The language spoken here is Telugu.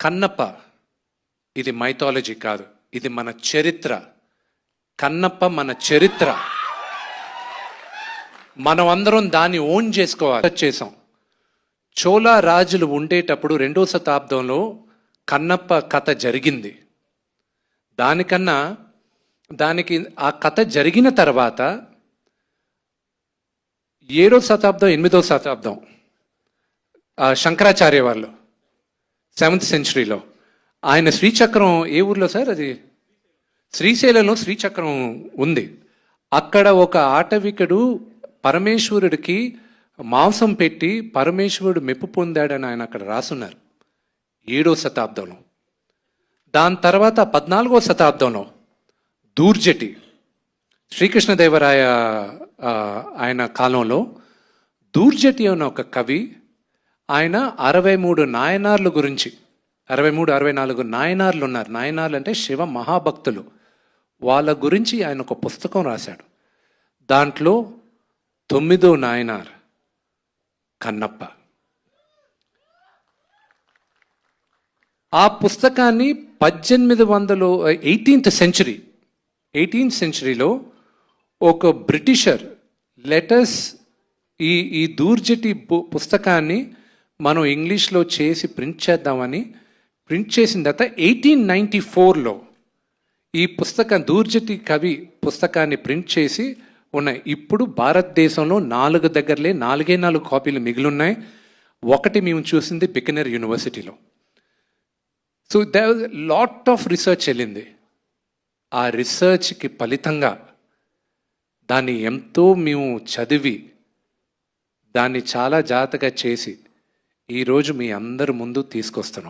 కన్నప్ప ఇది మైథాలజీ కాదు ఇది మన చరిత్ర. కన్నప్ప మన చరిత్ర. మనం అందరం దాన్ని ఓన్ చేసుకోవాలి. చేసాం చోళా రాజులు ఉండేటప్పుడు రెండో శతాబ్దంలో కన్నప్ప కథ జరిగింది. దానికన్నా దానికి ఆ కథ జరిగిన తర్వాత ఏడో శతాబ్దం ఎనిమిదో శతాబ్దం శంకరాచార్య వాళ్ళు సెవెంత్ సెంచరీలో. ఆయన శ్రీచక్రం ఏ ఊర్లో సార్ అది? శ్రీశైలంలో శ్రీచక్రం ఉంది. అక్కడ ఒక ఆటవికుడు పరమేశ్వరుడికి మాంసం పెట్టి పరమేశ్వరుడు మెప్పు పొందాడని ఆయన అక్కడ రాసున్నారు. ఏడో శతాబ్దంలో. దాని తర్వాత పద్నాలుగో శతాబ్దంలో దూర్జటి శ్రీకృష్ణదేవరాయ ఆయన కాలంలో దూర్జటి అనే ఒక కవి ఆయన అరవై మూడు నాయనార్ల గురించి. అరవై మూడు అరవై నాలుగు నాయనార్లు ఉన్నారు. నాయనార్లు అంటే శివ మహాభక్తులు. వాళ్ళ గురించి ఆయన ఒక పుస్తకం రాశాడు. దాంట్లో తొమ్మిదో నాయనార్ కన్నప్ప. ఆ పుస్తకాన్ని పద్దెనిమిది వందలు ఎయిటీన్త్ సెంచరీ ఎయిటీన్త్ సెంచరీలో ఒక బ్రిటిషర్ లెటర్స్ ఈ ఈ దూర్జటి పు- పుస్తకాన్ని మనం ఇంగ్లీష్లో చేసి ప్రింట్ చేద్దామని ప్రింట్ చేసిన తర్వాత ఎయిటీన్ నైంటీ ఫోర్లో ఈ పుస్తకం దూర్జటి కవి పుస్తకాన్ని ప్రింట్ చేసి ఉన్నాయి ఇప్పుడు భారతదేశంలో నాలుగు దగ్గరలే నాలుగే నాలుగు కాపీలు మిగిలిన్నాయి. ఒకటి మేము చూసింది బికనర్ యూనివర్సిటీలో. So they lot of research వెళ్ళింది. ఆ రీసెర్చ్కి ఫలితంగా దాన్ని ఎంతో మేము చదివి దాన్ని చాలా జాగ్రత్తగా చేసి ఈరోజు మీ అందరి ముందు తీసుకొస్తున్నాం.